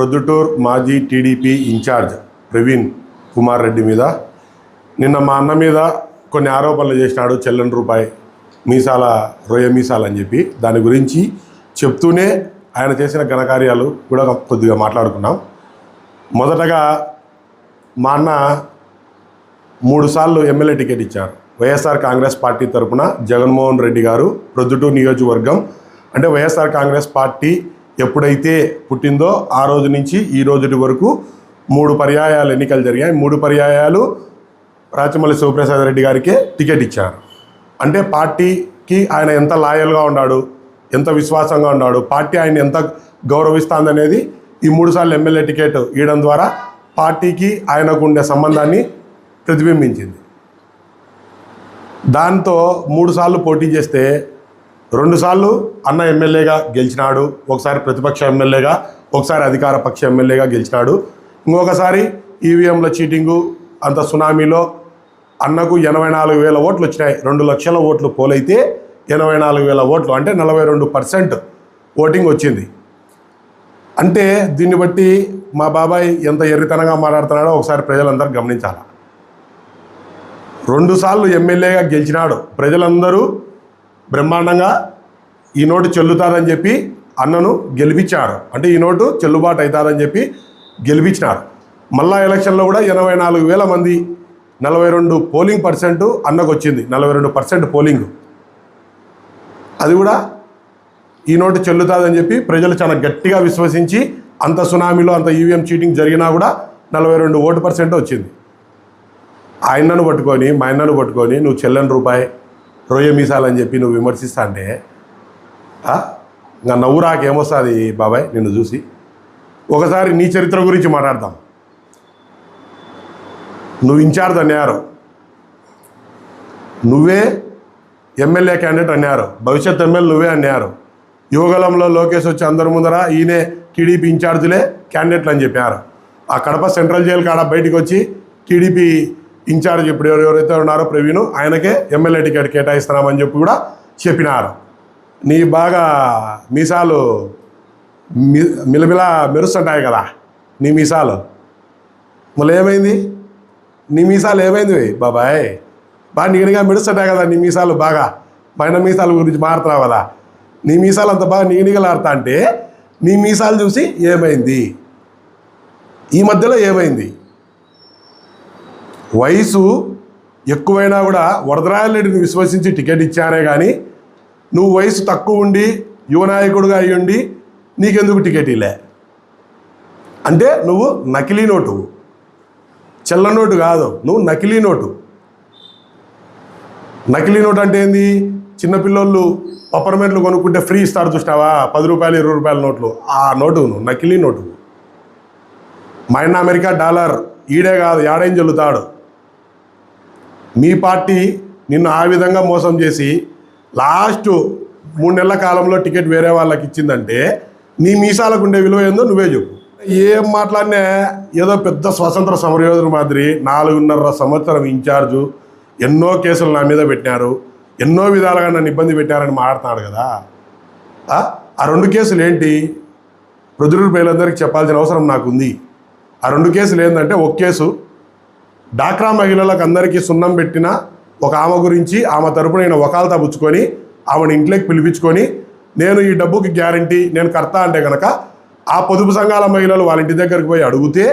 ప్రొద్దుటూర్ మాజీ TDP incharge Praveen Kumar Reddy మీద నిన్న మా అన్న మీద కొన్ని ఆరోపణలు చేసినాడు చెల్లని రూపాయి మీసాల రొయ్య మీసాలు అని చెప్పి. దాని గురించి చెప్తూనే ఆయన చేసిన ఘనకార్యాలు కూడా కొద్దిగా మాట్లాడుకున్నాం. మొదటగా మా అన్న మూడుసార్లు ఎమ్మెల్యే టికెట్ ఇచ్చారు. వైఎస్ఆర్ కాంగ్రెస్ పార్టీ తరఫున జగన్మోహన్ రెడ్డి గారు ప్రొద్దుటూరు నియోజకవర్గం అంటే వైఎస్ఆర్ కాంగ్రెస్ పార్టీ ఎప్పుడైతే పుట్టిందో ఆ రోజు నుంచి ఈ రోజుటి వరకు మూడు పర్యాయాలు ఎన్నికలు జరిగాయి. మూడు పర్యాయాలు రాచమల్లి శివప్రసాద్ రెడ్డి గారికే టికెట్ ఇచ్చారు. అంటే పార్టీకి ఆయన ఎంత లాయల్గా ఉన్నాడు ఎంత విశ్వాసంగా ఉన్నాడు పార్టీ ఆయన ఎంత గౌరవిస్తుందనేది ఈ మూడు సార్లు ఎమ్మెల్యే టికెట్ ఇవ్వడం ద్వారా పార్టీకి ఆయనకు ఉండే సంబంధాన్ని ప్రతిబింబించింది. దాంతో మూడుసార్లు పోటీ చేస్తే రెండుసార్లు అన్న ఎమ్మెల్యేగా గెలిచినాడు ఒకసారి ప్రతిపక్ష ఎమ్మెల్యేగా ఒకసారి అధికార పక్ష ఎమ్మెల్యేగా గెలిచినాడు. ఇంకొకసారి ఈవీఎంల చీటింగు అంత సునామీలో అన్నకు ఎనభై నాలుగు వేల ఓట్లు వచ్చినాయి. రెండు లక్షల ఓట్లు పోలైతే ఎనభై నాలుగు వేల ఓట్లు అంటే నలభై రెండు పర్సెంట్ ఓటింగ్ వచ్చింది. అంటే దీన్ని బట్టి మా బాబాయ్ ఎంత ఎర్రితనంగా మాట్లాడుతున్నాడో ఒకసారి ప్రజలందరూ గమనించాలి. రెండుసార్లు ఎమ్మెల్యేగా గెలిచినాడు. ప్రజలందరూ బ్రహ్మాండంగా ఈ నోటు చెల్లుతారని చెప్పి అన్నను గెలిపించారు అంటే ఈ నోటు చెల్లుబాటు అవుతారని చెప్పి గెలిపించినారు. మళ్ళా ఎలక్షన్లో కూడా ఎనభై నాలుగు వేల మంది నలభై రెండు పోలింగ్ పర్సెంట్ అన్నకు వచ్చింది నలభై రెండు పర్సెంట్ పోలింగ్. అది కూడా ఈ నోటు చెల్లుతుందని చెప్పి ప్రజలు చాలా గట్టిగా విశ్వసించి అంత సునామీలో అంత ఈవీఎం చీటింగ్ జరిగినా కూడా నలభై రెండు ఓటు పర్సెంట్ వచ్చింది. ఆయనను పట్టుకొని మా ఆయనను పట్టుకొని నువ్వు చెల్లని రూపాయి రొయ్య మీసాలని చెప్పి నువ్వు విమర్శిస్తా అంటే నవ్వురాకేమొస్తుంది నవ్వు రాకేమొస్తుంది బాబాయ్ నిన్ను చూసి? ఒకసారి నీ చరిత్ర గురించి మాట్లాడదాం. నువ్వు ఇన్ఛార్జ్ అన్నారు. నువ్వే ఎమ్మెల్యే క్యాండిడేట్ అన్నారు. భవిష్యత్ ఎమ్మెల్యే నువ్వే అన్నారు. యువగలంలో లోకేష్ వచ్చి అందరి ముందర ఈయనే టీడీపీ ఇన్ఛార్జీలే క్యాండిడేట్లు అని చెప్పారు ఆ కడప సెంట్రల్ జైలు కాడ బయటికి వచ్చి టీడీపీ ఇన్ఛార్జ్ ఇప్పుడు ఎవరెవరైతే ఉన్నారో ప్రవీణ్ ఆయనకే ఎమ్మెల్యే టికెట్ కేటాయిస్తున్నామని చెప్పి కూడా చెప్పినారు. నీ బాగా మీసాలు మి మిలమిలా మెరుస్తుంటాయి కదా నీ మీసాలు. మళ్ళీ ఏమైంది? నీ మీసాలు ఏమైంది బాబాయ్? బాగా నిగనిగా మెరుస్తుంటాయి కదా నీ మీసాలు బాగా. పైన మీసాల గురించి మారుతున్నావు కదా. నీ మీసాలు అంత బాగా నిగనిగలాడుతా అంటే నీ మీసాలు చూసి ఏమైంది? ఈ మధ్యలో ఏమైంది? వయసు ఎక్కువైనా కూడా వరదరాయలరెడ్డిని విశ్వసించి టికెట్ ఇచ్చానే కానీ నువ్వు వయసు తక్కువ ఉండి యువనాయకుడుగా అయ్యుండి నీకెందుకు టికెట్ ఇలే? అంటే నువ్వు నకిలీ నోటు. చెల్ల నోటు కాదు నువ్వు నకిలీ నోటు. నకిలీ నోటు అంటే ఏంది? చిన్నపిల్లోళ్ళు పప్పర్మెంట్లు కొనుక్కుంటే ఫ్రీ ఇస్తారు చూసినావా? పది రూపాయలు ఇరవై రూపాయల నోట్లు. ఆ నోటు నువ్వు నకిలీ నోటు. మైన్ అమెరికా డాలర్ ఈడే కాదు యాడేం చెల్లుతాడు మీ పార్టీ నిన్ను ఆ విధంగా మోసం చేసి లాస్ట్ మూడు నెలల కాలంలో టికెట్ వేరే వాళ్ళకి ఇచ్చిందంటే నీ మీసాలకు ఉండే విలువ ఏందో నువ్వే చెప్పు. ఏం మాట్లాడినా ఏదో పెద్ద స్వతంత్ర సమరయోధుల మాదిరి నాలుగున్నర సంవత్సరం ఇన్ఛార్జు ఎన్నో కేసులు నా మీద పెట్టినారు ఎన్నో విధాలుగా నన్ను ఇబ్బంది పెట్టారని మాట్లాడుతున్నాడు కదా. ఆ? రెండు కేసులు ఏంటి? ప్రజలు ప్రజలందరికీ చెప్పాల్సిన అవసరం నాకుంది. ఆ రెండు కేసులు ఏంటంటే ఒక కేసు డాక్రా మహిళలకు అందరికీ సున్నం పెట్టిన ఒక ఆమె గురించి ఆమె తరపున నేను వకాలతా పుచ్చుకొని ఆమెను ఇంట్లోకి పిలిపించుకొని నేను ఈ డబ్బుకి గ్యారంటీ నేను కర్తా అంటే కనుక ఆ పొదుపు సంఘాల మహిళలు వాళ్ళ ఇంటి దగ్గరికి పోయి అడిగితే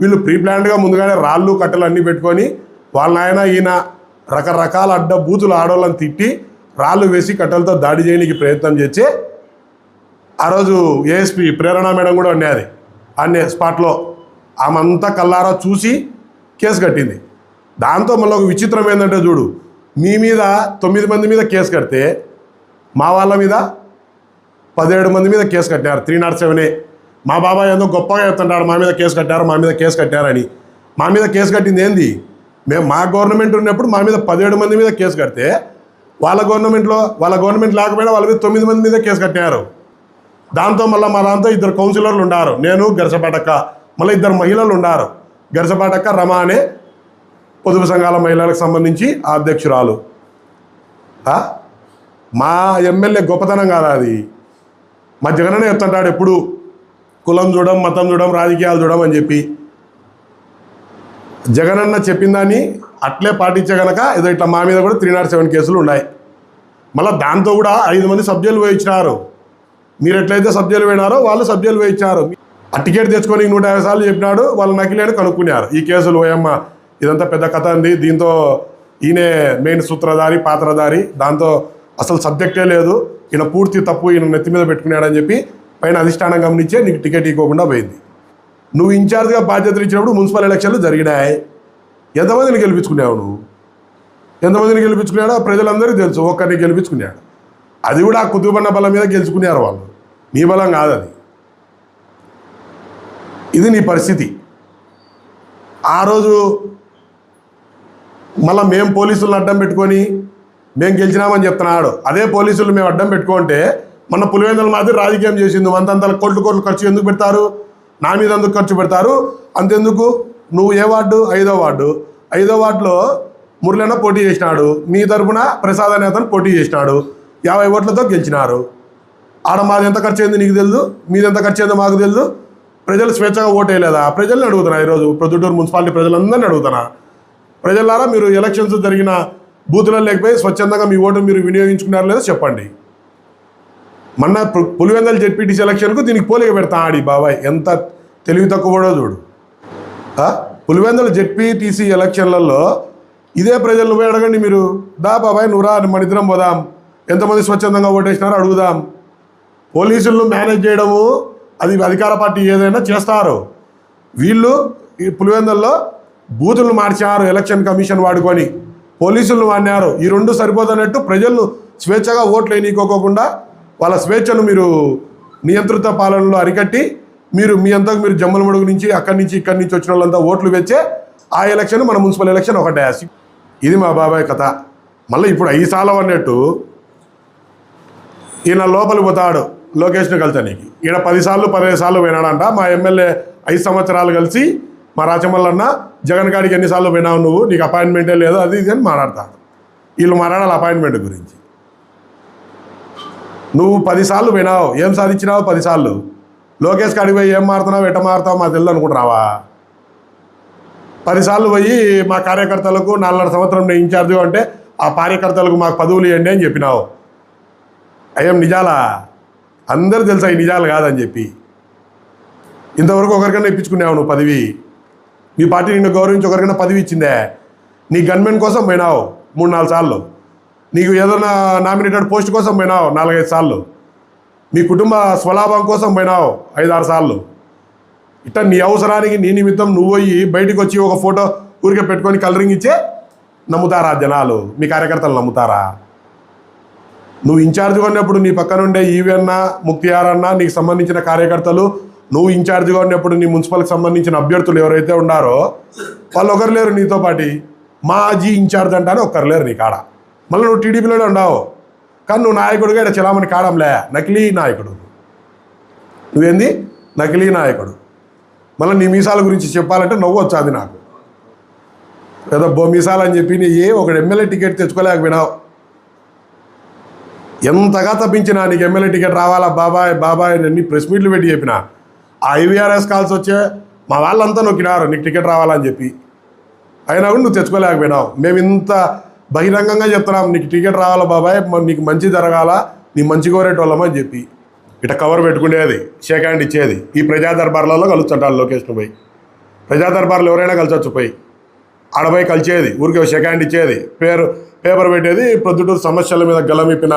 వీళ్ళు ప్రీప్లాన్డ్గా ముందుగానే రాళ్ళు కట్టలు అన్నీ పెట్టుకొని వాళ్ళ నాయన ఈయన రకరకాల అడ్డ బూతులు ఆడవాళ్ళని తిట్టి రాళ్ళు వేసి కట్టెలతో దాడి చేయడానికి ప్రయత్నం చేసి ఆ రోజు ఏఎస్పి ప్రేరణ మేడం కూడా ఉండేది అన్నే స్పాట్లో. ఆమె అంతా కల్లారా చూసి కేసు కట్టింది. దాంతో మళ్ళీ ఒక విచిత్రం ఏంటంటే చూడు మీ మీద తొమ్మిది మంది మీద కేసు కడితే మా వాళ్ళ మీద పదిహేడు మంది మీద కేసు కట్టారు త్రీ నాట్ సెవెనే మా బాబాయ్ ఏదో గొప్పగా చెప్తుంటాడు మా మీద కేసు కట్టారు మా మీద కేసు కట్టారని. మా మీద కేసు కట్టింది ఏంది? మేము మా గవర్నమెంట్ ఉన్నప్పుడు మా మీద పదిహేడు మంది మీద కేసు కడితే వాళ్ళ గవర్నమెంట్లో వాళ్ళ గవర్నమెంట్ లేకపోయినా వాళ్ళ మీద తొమ్మిది మంది మీద కేసు కట్టారు దాంతో మళ్ళీ మా దాంతో ఇద్దరు కౌన్సిలర్లు ఉన్నారు నేను గరిసపాటక్క మళ్ళీ ఇద్దరు మహిళలు ఉన్నారు గరిసపాటక్క రమ అనే పొదుపు సంఘాల మహిళలకు సంబంధించి ఆ అధ్యక్షురాలు. మా ఎమ్మెల్యే గొప్పతనం కాదా అది? మా జగననే చెప్తుంటాడు ఎప్పుడు? కులం చూడం మతం చూడం రాజకీయాలు చూడం అని చెప్పి. జగనన్న చెప్పిందని అట్లే పాటించే గనక ఏదో ఇట్లా మా మీద కూడా త్రీ నాట్ సెవెన్ కేసులు ఉన్నాయి. మళ్ళీ దాంతో కూడా ఐదు మంది సబ్జెక్టులు వేయించినారు. మీరు ఎట్లయితే సబ్జెక్టులు వేయినారో వాళ్ళు సబ్జెక్టులు వేయించారు ఆ టికెట్ తెచ్చుకొని నూట యాభై సార్లు చెప్పినాడు వాళ్ళు నకిలీ అని కనుక్కున్నారు. ఈ కేసులు ఓయమ్మ ఇదంతా పెద్ద కథ అండి. దీంతో ఈయనే మెయిన్ సూత్రధారి పాత్రధారి. దాంతో అసలు సబ్జెక్టే లేదు. ఈయన పూర్తి తప్పు ఈయన నెత్తి మీద పెట్టుకున్నాడని చెప్పి పైన అధిష్టానం గమనించే నీకు టికెట్ ఇవ్వకుండా పోయింది. నువ్వు ఇన్ఛార్జ్గా బాధ్యతలు ఇచ్చినప్పుడు మున్సిపల్ ఎలక్షన్లు జరిగినాయి. ఎంతమందిని గెలిపించుకున్నావు నువ్వు? ఎంతమందిని గెలిపించుకున్నాడో ప్రజలందరికీ తెలుసు. ఒక్కరిని గెలిపించుకున్నాడు. అది కూడా ఆ కుతుబన్న బలం మీద గెలుచుకున్నారు వాళ్ళు. నీ బలం కాదది. ఇది నీ పరిస్థితి. ఆ రోజు మళ్ళీ మేము పోలీసులను అడ్డం పెట్టుకొని మేము గెలిచినామని చెప్తున్నాడు. అదే పోలీసులు మేము అడ్డం పెట్టుకుంటే మన పులివెందుల మాదిరి రాజకీయం చేసింది వంతంతల కోట్లు కోట్లు ఖర్చు ఎందుకు పెడతారు? నా మీద ఎందుకు ఖర్చు పెడతారు? అంతెందుకు? నువ్వు ఏ వార్డు? ఐదో వార్డు. ఐదో వార్డులో మురళన్న పోటీ చేసినాడు. నీ తరపున ప్రసాద్ అనే అతను పోటీ చేసినాడు. యాభై ఓట్లతో గెలిచినారు. ఆడ మాది ఎంత ఖర్చు అయింది నీకు తెలుసు మీది ఎంత ఖర్చు అయిందో మాకు తెలుసు ప్రజలు స్వేచ్ఛగా ఓటేయలేదా? ప్రజల్ని అడుగుతున్నా ఈరోజు. ప్రొద్దుటూరు మున్సిపాలిటీ ప్రజలందరినీ అడుగుతున్నా. ప్రజలారా మీరు ఎలక్షన్స్ జరిగిన బూతులలో లేకపోయి స్వచ్ఛందంగా మీ ఓటు మీరు వినియోగించుకున్నారో లేదో చెప్పండి. మొన్న పులివెందల జెడ్పీటీసీ ఎలక్షన్కు దీనికి పోలిక పెడతా ఆడి బాబాయ్. ఎంత తెలివి తక్కువడో చూడు. పులివెందల జెడ్పీటీసీ ఎలక్షన్లలో ఇదే ప్రజలు పోయి అడగండి మీరు. దా బాబాయ్ నువ్వు రా మన ఇద్దరం పోదాం. ఎంతమంది స్వచ్ఛందంగా ఓటేసినారో అడుగుదాం. పోలీసులను మేనేజ్ చేయడము అది అధికార పార్టీ ఏదైనా చేస్తారు. వీళ్ళు ఈ పులివెందుల్లో బూతులను మార్చారు ఎలక్షన్ కమిషన్ వాడుకొని. పోలీసులను వాడినారు. ఈ రెండు సరిపోదన్నట్టు ప్రజలు స్వేచ్ఛగా ఓట్లు వేయనీకోకుండా వాళ్ళ స్వేచ్ఛను మీరు నియంత్రిత పాలనలో అరికట్టి మీరు మీ అంతకు మీరు జమ్మల మడుగు నుంచి అక్కడి నుంచి ఇక్కడి నుంచి వచ్చిన వాళ్ళంతా ఓట్లు వెచ్చే ఆ ఎలక్షన్ మన మున్సిపల్ ఎలక్షన్ ఒకటే. ఇది మా బాబాయ్ కథ. మళ్ళీ ఇప్పుడు ఐదు సార్లు అన్నట్టు ఈయన లోపలికి పోతాడు. లోకేష్ని కలితానికి ఈడ పదిసార్లు పదిహేను సార్లు పోయినాడంట. మా ఎమ్మెల్యే ఐదు సంవత్సరాలు కలిసి మా రాచమల్లన్న జగన్ కాడికి ఎన్నిసార్లు పోయినావు నువ్వు? నీకు అపాయింట్మెంటే లేదు అది ఇది అని మాట్లాడతాడు. వీళ్ళు మాట్లాడాలి అపాయింట్మెంట్ గురించి. నువ్వు పదిసార్లు పోయినావు. ఏం సాధించినావు పదిసార్లు? లోకేష్ కాడికి పోయి ఏం మారుతున్నావు ఎట్ట మారుతావు మా తెలియదు అనుకుంటున్నావా? పదిసార్లు పోయి మా కార్యకర్తలకు నాలుగున్నర సంవత్సరం నేను ఇన్ఛార్జ్గా ఉంటే ఆ కార్యకర్తలకు మాకు పదవులు ఇవ్వండి అని చెప్పినావు. అయ్యం నిజాలా? అందరూ తెలుసా ఈ నిజాలు కాదని చెప్పి. ఇంతవరకు ఒకరికైనా ఇప్పించుకున్నావు నువ్వు పదవి. మీ పార్టీ నిన్ను గౌరవించి ఒకరికైనా పదవి ఇచ్చిందే. నీ గన్మెన్ కోసం పోయినావు మూడు నాలుగు సార్లు. నీకు ఏదైనా నామినేటెడ్ పోస్ట్ కోసం పోయినావు నాలుగైదు సార్లు. మీ కుటుంబ స్వలాభం కోసం పోయినావు ఐదారు సార్లు. ఇట్లా నీ అవసరానికి నీ నిమిత్తం నువ్వు పోయి బయటకు వచ్చి ఒక ఫోటో ఊరికే పెట్టుకొని కలరింగ్ ఇచ్చే నమ్ముతారా జనాలు? మీ కార్యకర్తలు నమ్ముతారా? నువ్వు ఇన్ఛార్జ్గా ఉన్నప్పుడు నీ పక్కన ఉండే ఈవెన్న ముక్తియార్ అన్న నీకు సంబంధించిన కార్యకర్తలు నువ్వు ఇన్ఛార్జ్గా ఉన్నప్పుడు నీ మున్సిపల్కి సంబంధించిన అభ్యర్థులు ఎవరైతే ఉన్నారో వాళ్ళు ఒకరు లేరు నీతో పాటి. మాజీ ఇన్ఛార్జ్ అంటానే ఒక్కరు లేరు నీ కాడ. మళ్ళీ నువ్వు టీడీపీలోనే ఉన్నావు కానీ నువ్వు నాయకుడుగా ఇక్కడ చలామణి కాడంలే నకిలీ నాయకుడు నువ్వేంది? నకిలీ నాయకుడు. మళ్ళీ నీ మీసాల గురించి చెప్పాలంటే నవ్వు వచ్చాది నాకు. ఏదో బో మీసాలు అని చెప్పి నీ ఏ ఒక ఎమ్మెల్యే టికెట్ తెచ్చుకోలేకపోయినావు ఎంతగా తప్పించినా నీకు ఎమ్మెల్యే టికెట్ రావాలా బాబాయ్ బాబాయ్ అని అన్ని ప్రెస్ మీట్లు పెట్టి చెప్పిన. ఆ ఐవీఆర్ఎస్ కాల్స్ వచ్చే మా వాళ్ళంతా నొక్కినారు నీకు టికెట్ రావాలని చెప్పి. అయినా కూడా నువ్వు తెచ్చుకోలేకపోయినావు. మేము ఇంత బహిరంగంగా చెప్తున్నాం నీకు టికెట్ రావాలా బాబాయ్ నీకు మంచి జరగాల నీ మంచి కోరేటోళ్ళమని చెప్పి. ఇట కవర్ పెట్టుకునేది షేక్ హ్యాండ్ ఇచ్చేది ఈ ప్రజా దర్బార్లలో కలుస్తుంటారు లొకేషన్ పోయి ప్రజా దర్బార్లు ఎవరైనా కలిసొచ్చు పోయి. ఆడపోయి కలిసేది ఊరికే షేక్ హ్యాండ్ ఇచ్చేది. పేరు పేపర్ పెట్టేది ప్రొద్దుటూరు సమస్యల మీద గలమిప్పిన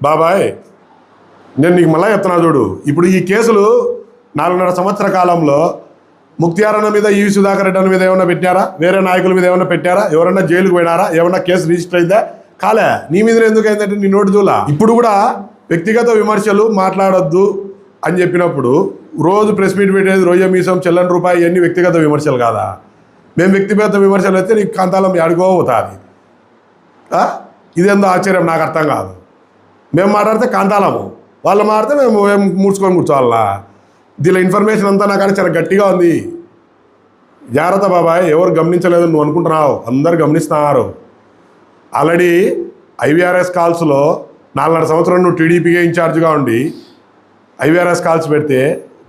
బాబాయ్ నేను నీకు మళ్ళా చెప్తున్నా చూడు. ఇప్పుడు ఈ కేసులు నాలుగున్నర సంవత్సర కాలంలో ముక్తియారన్న మీద ఈవి సుధాకర్ రెడ్డి అన్న మీద ఏమైనా పెట్టారా వేరే నాయకుల మీద ఏమైనా పెట్టారా? ఎవరన్నా జైలుకు పోయినారా? ఏమన్నా కేసు రిజిస్టర్ అయిందా? కాలే. నీ మీద ఎందుకు అయిందంటే నీ నోటు చూలా. ఇప్పుడు కూడా వ్యక్తిగత విమర్శలు మాట్లాడొద్దు అని చెప్పినప్పుడు రోజు ప్రెస్ మీట్ పెట్టేది రోజు మీసం చెల్లని రూపాయి ఇవన్నీ వ్యక్తిగత విమర్శలు కాదా? మేము వ్యక్తిగత విమర్శలు అయితే నీకు కాంతాలం ఆడుకో ఇదేందో ఆశ్చర్యం నాకు అర్థం కాదు. మేము మాట్లాడితే కాంతాలము. వాళ్ళు మాట్లాడితే మేము ఏం మూడ్చుకొని కూర్చోవాలా? దీనిలో ఇన్ఫర్మేషన్ అంతా నాకు చాలా గట్టిగా ఉంది. జాగ్రత్త బాబాయ్ ఎవరు గమనించలేదు నువ్వు అనుకుంటున్నావు. అందరు గమనిస్తున్నారు. ఆల్రెడీ ఐవీఆర్ఎస్ కాల్స్లో నాలుగున్నర సంవత్సరం నువ్వు టీడీపీగా ఇన్ఛార్జ్గా ఉండి ఐవీఆర్ఎస్ కాల్స్ పెడితే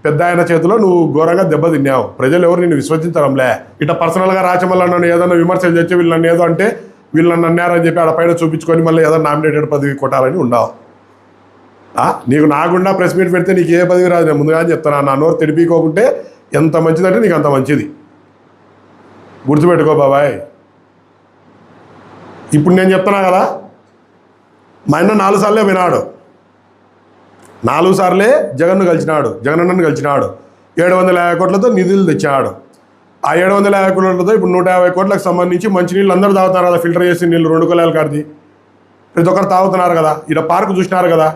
పెద్ద ఆయన చేతిలో నువ్వు ఘోరంగా దెబ్బతిన్నావు ప్రజలు ఎవరు నిన్ను విశ్వసించడంలే ఇట్లా పర్సనల్గా రాచమల్ల నన్ను ఏదైనా విమర్శలు చేసి వీళ్ళు నన్ను ఏదో అంటే వీళ్ళు నన్ను అన్నారని చెప్పి ఆడ పైన చూపించుకొని మళ్ళీ ఏదో నామినేటెడ్ పదవి కొట్టాలని ఉండవు నీకు నాకుండా ప్రెస్ మీట్ పెడితే నీకు ఏ పదవి రాదు. నేను ముందుగా చెప్తాను నా నోరు తెడిపికోకుంటే ఎంత మంచిదంటే నీకు అంత మంచిది. గుర్తుపెట్టుకో బాబాయ్. ఇప్పుడు నేను చెప్తున్నా కదా మా అన్న నాలుగు సార్లే వినాడు. నాలుగు సార్లే జగన్ను కలిసినాడు జగనన్నను కలిసినాడు. ఏడు వందల యాభై కోట్లతో నిధులు తెచ్చాడు ఆ ఏడు వందల యాభై కోట్లతో ఇప్పుడు నూట యాభై కోట్లకు సంబంధించి మంచినీళ్ళు అందరూ తాగుతున్నారు కదా ఫిల్టర్ చేసి నీళ్ళు రెండు కొలాలు కాడిది ప్రతి ఒక్కరు తాగుతున్నారు కదా ఇక్కడ పార్క్ చూసినారు కదా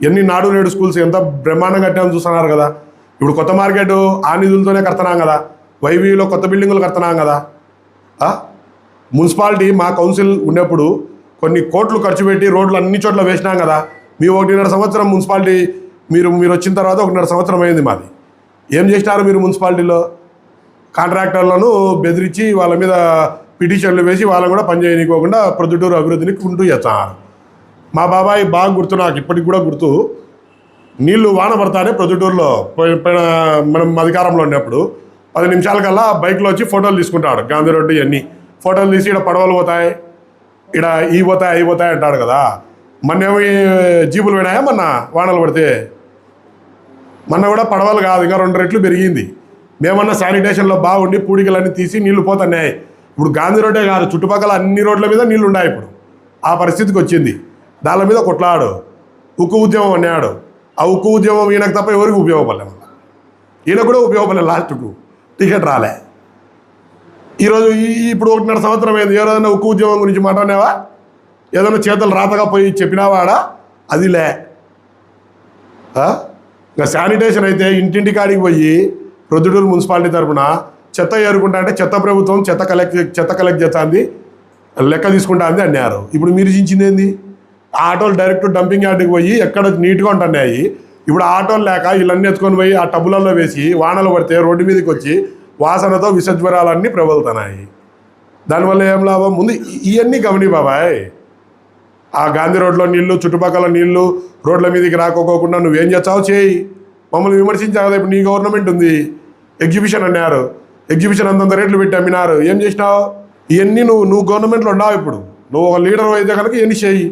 ఎన్ని నాడు నేడు స్కూల్స్ ఎంత బ్రహ్మాండంగా కట్టామని చూస్తున్నారు కదా. ఇప్పుడు కొత్త మార్కెట్ ఆ నిధులతోనే కడుతున్నాం కదా వైవీలో కొత్త బిల్డింగులు కడుతున్నాం కదా. మున్సిపాలిటీ మా కౌన్సిల్ ఉన్నప్పుడు కొన్ని కోట్లు ఖర్చు పెట్టి రోడ్లు అన్ని చోట్ల వేసినాం కదా మీ ఒకటిన్నర సంవత్సరం మున్సిపాలిటీ మీరు మీరు వచ్చిన తర్వాత ఒకటిన్నర సంవత్సరం అయింది మాది. ఏం చేసినారు మీరు మున్సిపాలిటీలో? కాంట్రాక్టర్లను బెదిరించి వాళ్ళ మీద పిటిషన్లు వేసి వాళ్ళని కూడా పని చేయనీకోకుండా ప్రొద్దుటూరు అభివృద్ధిని కుంటూ చేస్తున్నారు. మా బాబాయ్ బాగా గుర్తు నాకు ఇప్పటికి కూడా గుర్తు. నీళ్ళు వాన పడతానే ప్రొద్దుటూరులో పోయిన మనం అధికారంలో ఉన్నప్పుడు పది నిమిషాల కల్లా బైక్లో వచ్చి ఫోటోలు తీసుకుంటాడు గాంధీ రోడ్డు ఇవన్నీ ఫోటోలు తీసి ఇక్కడ పడవలు పోతాయి ఇక్కడ ఈ పోతాయి అవి పోతాయి అంటాడు కదా. మొన్న ఏమి జీపులు పోయినాయా మొన్న వానలు పడితే? మొన్న కూడా పడవలు కాదు ఇంకా రెండు రెట్లు పెరిగింది. మేమన్నా శానిటేషన్లో బాగుండి పూడికలన్నీ తీసి నీళ్ళు పోతున్నాయి. ఇప్పుడు గాంధీ రోడ్డే కాదు చుట్టుపక్కల అన్ని రోడ్ల మీద నీళ్ళు ఉన్నాయి ఇప్పుడు. ఆ పరిస్థితికి వచ్చింది. దాని మీద కొట్లాడు. ఉక్కు ఉద్యమం అన్నాడు. ఆ ఉక్కు ఉద్యమం ఈయనకు తప్ప ఎవరికి ఉపయోగపడలే ఈయన కూడా ఉపయోగపడలేదు లాస్ట్కు. టికెట్ రాలే. ఈరోజు ఈ ఇప్పుడు ఒకటిన్నర సంవత్సరం అయింది. ఏ రోజైనా ఉక్కు ఉద్యమం గురించి మాట్లాడినావా? ఏదైనా చేతులు రాతగా పోయి చెప్పినావాడా అది లే. ఇంకా శానిటేషన్ అయితే ఇంటింటి కాడికి పోయి ప్రొద్దుటూరు మున్సిపాలిటీ తరఫున చెత్త ఏరుకుంటా అంటే చెత్త ప్రభుత్వం చెత్త కలెక్ట్ చెత్త కలెక్ట్ చేస్తుంది లెక్క తీసుకుంటా అంది అన్నారు. ఇప్పుడు మీరు చించింది ఏంది? ఆ ఆటోలు డైరెక్ట్ డంపింగ్ యార్డ్కి పోయి ఎక్కడ నీట్గా ఉంటున్నాయి. ఇప్పుడు ఆటోలు లేక వీళ్ళన్నీ ఎత్తుకొని పోయి ఆ టబ్బులలో వేసి వానలు పడితే రోడ్డు మీదకి వచ్చి వాసనతో విషజ్వరాలన్నీ ప్రబలుతున్నాయి. దానివల్ల ఏం లాభం? ముందు ఇవన్నీ గమని బాబాయ్. ఆ గాంధీ రోడ్లో నీళ్ళు చుట్టుపక్కల నీళ్ళు రోడ్ల మీదకి రాకోకోకుండా నువ్వేం చేస్తావు చేయి. మమ్మల్ని విమర్శించావు కదా ఇప్పుడు నీ గవర్నమెంట్ ఉంది. ఎగ్జిబిషన్ అన్నారు. ఎగ్జిబిషన్ అంతంత రేట్లు పెట్టి అమ్మినారు. ఏం చేసినావు? ఇవన్నీ నువ్వు నువ్వు గవర్నమెంట్లో ఉన్నావు ఇప్పుడు. నువ్వు ఒక లీడర్ అయితే కనుక ఇవన్నీ చేయి.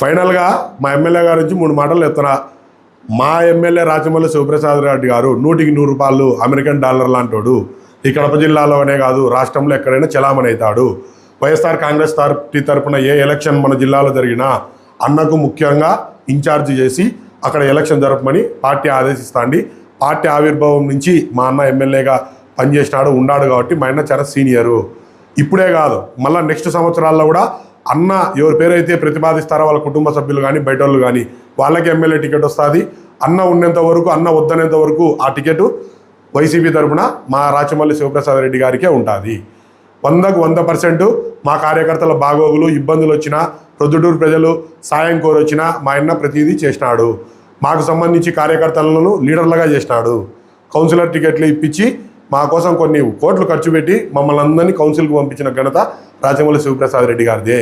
ఫైనల్గా మా ఎమ్మెల్యే గారి నుంచి మూడు మాటలు ఎత్తనా మా ఎమ్మెల్యే రాచమల్లి శివప్రసాద్ రెడ్డి గారు నూటికి నూరు రూపాయలు అమెరికన్ డాలర్ లాంటోడు. ఈ కడప జిల్లాలోనే కాదు రాష్ట్రంలో ఎక్కడైనా చలామణి అవుతాడు. వైఎస్ఆర్ కాంగ్రెస్ పార్టీ తరపున ఏ ఎలక్షన్ మన జిల్లాలో జరిగినా అన్నకు ముఖ్యంగా ఇన్ఛార్జ్ చేసి అక్కడ ఎలక్షన్ జరపమని పార్టీ ఆదేశిస్తాండి పార్టీ ఆవిర్భావం నుంచి మా అన్న ఎమ్మెల్యేగా పనిచేసినాడు ఉన్నాడు కాబట్టి మా అన్న చాలా సీనియరు. ఇప్పుడే కాదు మళ్ళీ నెక్స్ట్ సంవత్సరాల్లో కూడా అన్న ఎవరి పేరైతే ప్రతిపాదిస్తారో వాళ్ళ కుటుంబ సభ్యులు కానీ బయట వాళ్ళు కానీ వాళ్ళకి ఎమ్మెల్యే టికెట్ వస్తుంది. అన్న ఉన్నంత వరకు అన్న వద్దనేంత వరకు ఆ టికెట్ వైసీపీ తరఫున మా రాచమల్లి శివప్రసాద్ రెడ్డి గారికే ఉంటుంది. వందకు వంద పర్సెంట్ మా కార్యకర్తల బాగోగులు ఇబ్బందులు వచ్చినా ప్రొద్దుటూరు ప్రజలు సాయం కోరొచ్చినా మా అన్న ప్రతిదీ చేసినాడు. మాకు సంబంధించి కార్యకర్తలను లీడర్లుగా చేసినాడు. కౌన్సిలర్ టికెట్లు ఇప్పించి మా కోసం కొన్ని కోట్లు ఖర్చు పెట్టి మమ్మల్ని అందరినీ కౌన్సిల్కి పంపించిన ఘనత రాజమౌళి శివప్రసాద్ రెడ్డి గారిదే.